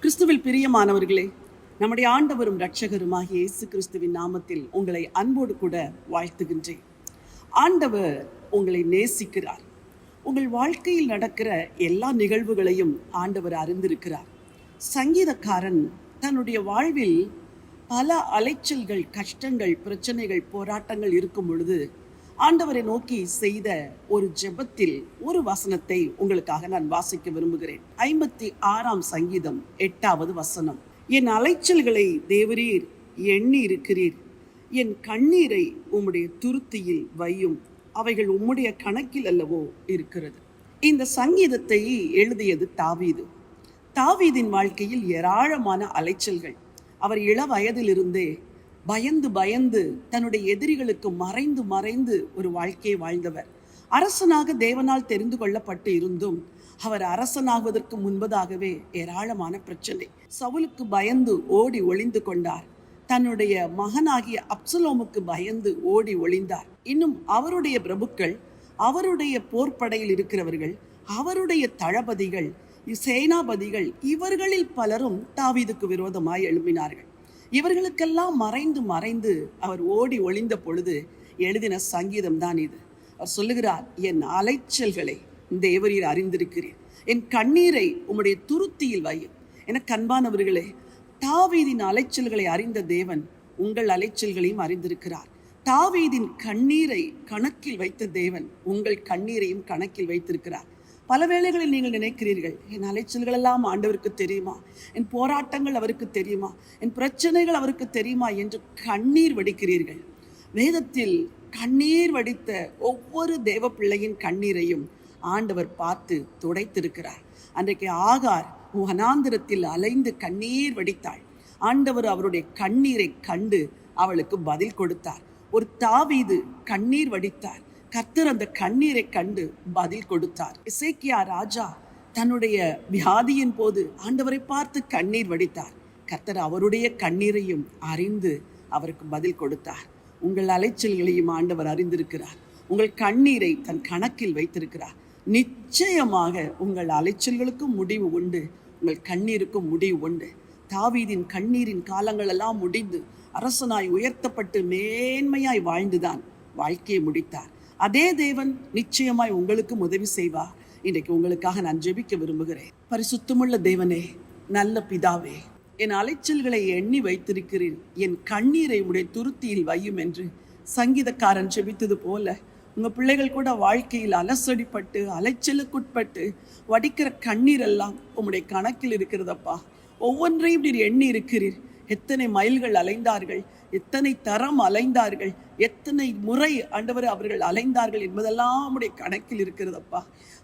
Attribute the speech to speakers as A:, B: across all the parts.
A: கிறிஸ்துவில் பிரியமானவர்களே நம்முடைய ஆண்டவரும் இரட்சகருமாகிய இயேசு கிறிஸ்துவின் நாமத்தில் உங்களை அன்போடு கூட வாழ்த்துகின்றேன். ஆண்டவர் உங்களை நேசிக்கிறார். உங்கள் வாழ்க்கையில் நடக்கிற எல்லா நிகழ்வுகளையும் ஆண்டவர் அறிந்திருக்கிறார். சங்கீதக்காரன் தன்னுடைய வாழ்வில் பல அலைச்சல்கள் கஷ்டங்கள் பிரச்சனைகள் போராட்டங்கள் இருக்கும் பொழுது ஆண்டவரை நோக்கி செய்த ஒரு ஜெபத்தில் ஒரு வசனத்தை உங்களுக்காக நான் வாசிக்க விரும்புகிறேன். ஐம்பத்தி ஆறாம் சங்கீதம் எட்டாவது வசனம். என் அலைச்சல்களை தேவரீர் எண்ணி இருக்கிறீர். என் கண்ணீரை உம்முடைய துருத்தியில் வையும். அவைகள் உம்முடைய கணக்கில் அல்லவோ இருக்கிறது. இந்த சங்கீதத்தை எழுதியது தாவீது. தாவீதின் வாழ்க்கையில் ஏராளமான அலைச்சல்கள். அவர் இள வயதிலிருந்தே பயந்து பயந்து தன்னுடைய எதிரிகளுக்கு மறைந்து மறைந்து ஒரு வாழ்க்கையை வாழ்ந்தவர். அரசனாக தேவனால் தெரிந்து கொள்ளப்பட்டு இருந்தும் அவர் அரசனாகுவதற்கு முன்பதாகவே ஏராளமான பிரச்சனை. சவுலுக்கு பயந்து ஓடி ஒளிந்து கொண்டார். தன்னுடைய மகனாகிய அப்சலோமுக்கு பயந்து ஓடி ஒளிந்தார். இன்னும் அவருடைய பிரபுக்கள் அவருடைய போர்ப்படையில் இருக்கிறவர்கள் அவருடைய தளபதிகள் சேனாபதிகள் இவர்களில் பலரும் தாவீதுக்கு விரோதமாய் எழுப்பினார்கள் இவர்களுக்கெல்லாம் மறைந்து மறைந்து அவர் ஓடி ஒளிந்த பொழுது எழுதின சங்கீதம் தான் இது. அவர் சொல்லுகிறார் என் அலைச்சல்களை தேவரீர் அறிந்திருக்கிறேன் என் கண்ணீரை உம்முடைய துருத்தியில் வையும். என கண்பானவர்களே தாவீதின் அலைச்சல்களை அறிந்த தேவன் உங்கள் அலைச்சல்களையும் அறிந்திருக்கிறார். தாவீதின் கண்ணீரை கணக்கில் வைத்த தேவன் உங்கள் கண்ணீரையும் கணக்கில் வைத்திருக்கிறார். பல வேளைகளில் நீங்கள் நினைக்கிறீர்கள் என் அலைச்சல்கள் எல்லாம் ஆண்டவருக்கு தெரியுமா? என் போராட்டங்கள் அவருக்கு தெரியுமா? என் பிரச்சனைகள் அவருக்கு தெரியுமா? என்று கண்ணீர் வடிக்கிறீர்கள். வேதத்தில் கண்ணீர் வடித்த ஒவ்வொரு தேவ பிள்ளையின் கண்ணீரையும் ஆண்டவர் பார்த்து துடைத்திருக்கிறார். அன்றைக்கு ஆகார் வனாந்திரத்தில் அலைந்து கண்ணீர் வடித்தாள். ஆண்டவர் அவருடைய கண்ணீரை கண்டு அவளுக்கு பதில் கொடுத்தார். ஒரு தாவீது கண்ணீர் வடித்தார். கர்த்தர் அந்த கண்ணீரை கண்டு பதில் கொடுத்தார். இசைக்கியா ராஜா தன்னுடைய வியாதியின் போது ஆண்டவரை பார்த்து கண்ணீர் வடித்தார். கர்த்தர் அவருடைய கண்ணீரையும் அறிந்து அவருக்கு பதில் கொடுத்தார். உங்கள் அலைச்சல்களையும் ஆண்டவர் அறிந்திருக்கிறார். உங்கள் கண்ணீரை தன் கணக்கில் வைத்திருக்கிறார். நிச்சயமாக உங்கள் அலைச்சல்களுக்கும் முடிவு உண்டு. உங்கள் கண்ணீருக்கும் முடிவு உண்டு. தாவீதின் கண்ணீரின் காலங்களெல்லாம் முடிந்து அரசனாய் உயர்த்தப்பட்டு மேன்மையாய் வாழ்ந்துதான் வாழ்க்கையை முடித்தார். அதே தேவன் நிச்சயமாய் உங்களுக்கும் உதவி செய்வார். இன்றைக்கு உங்களுக்காக நான் ஜெபிக்க விரும்புகிறேன். பரிசுத்தமுள்ள தேவனே நல்ல பிதாவே என் அலைச்சல்களை எண்ணி வைத்திருக்கிறேன் என் கண்ணீரை உடைய துருத்தியில் வையும் என்று சங்கீதக்காரன் ஜெபித்தது போல உங்க பிள்ளைகள் கூட வாழ்க்கையில் அலசடிப்பட்டு அலைச்சலுக்குட்பட்டு வடிக்கிற கண்ணீர் எல்லாம் உம்முடைய கணக்கில் இருக்கிறதப்பா. ஒவ்வொன்றையும் நீர் எண்ணி இருக்கிறீர். எத்தனை மைல்கள் அலைந்தார்கள் எத்தனை தரம் அலைந்தார்கள் எத்தனை முறை ஆண்டவர் அவர்கள் அலைந்தார்கள் என்பதெல்லாம் உடைய கணக்கில் இருக்கிறதப்பா.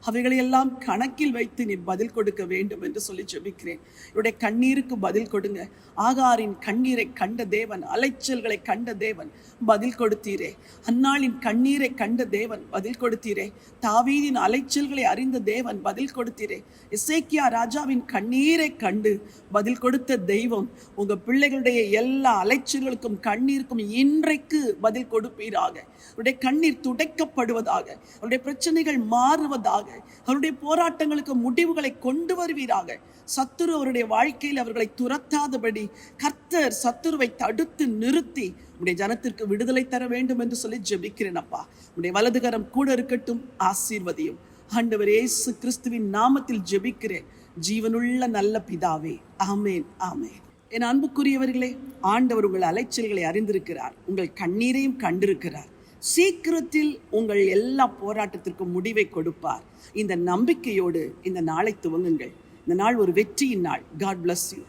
A: அவைகளையெல்லாம் கணக்கில் வைத்து நீ பதில் கொடுக்க வேண்டும் என்று சொல்லி ஜெபிக்கிறேன். என்னுடைய கண்ணீருக்கு பதில் கொடுங்க. ஆகாரின் கண்ணீரை கண்ட தேவன் அலைச்சல்களை கண்ட தேவன் பதில் கொடுத்தீரே. அன்னாளின் கண்ணீரை கண்ட தேவன் பதில் கொடுத்தீரே. தாவீதின் அலைச்சல்களை அறிந்த தேவன் பதில் கொடுத்தீரே. இசைக்கியா ராஜாவின் கண்ணீரை கண்டு பதில் கொடுத்த தெய்வம் உங்க பிள்ளைகளுடைய எல்லா அலைச்சல்களுக்கும் கண்ணீருக்கும் இன்றைக்கு பதில் கொடுப்பீராக. அவருடைய கண்ணீர் துடைக்கப்படுவதாக அவருடைய பிரச்சனைகள் மாறுவதாக அவருடைய போராட்டங்களுக்கு முடிவுகளை கொண்டு வருவீராக. சத்துரு அவருடைய வாழ்க்கையில் அவர்களை துரத்தாதபடி கர்த்தர் சத்துருவை தடுத்து நிறுத்தி உடைய ஜனத்திற்கு விடுதலை தர வேண்டும் என்று சொல்லி ஜெபிக்கிறேன் அப்பா. உடைய வலதுகரம் கூட இருக்கட்டும் ஆசீர்வதியும். ஆண்டவர் இயேசு கிறிஸ்துவின் நாமத்தில் ஜெபிக்கிறேன். ஜீவனுள்ள நல்ல பிதாவே ஆமேன் ஆமேன். என் அன்புக்குரியவர்களே ஆண்டவர் உங்கள் அலைச்சல்களை அறிந்திருக்கிறார். உங்கள் கண்ணீரையும் கண்டிருக்கிறார். சீக்கிரத்தில் உங்கள் எல்லா போராட்டத்திற்கும் முடிவை கொடுப்பார். இந்த நம்பிக்கையோடு இந்த நாளை துவங்குங்கள். இந்த நாள் ஒரு வெற்றியின் நாள். God bless you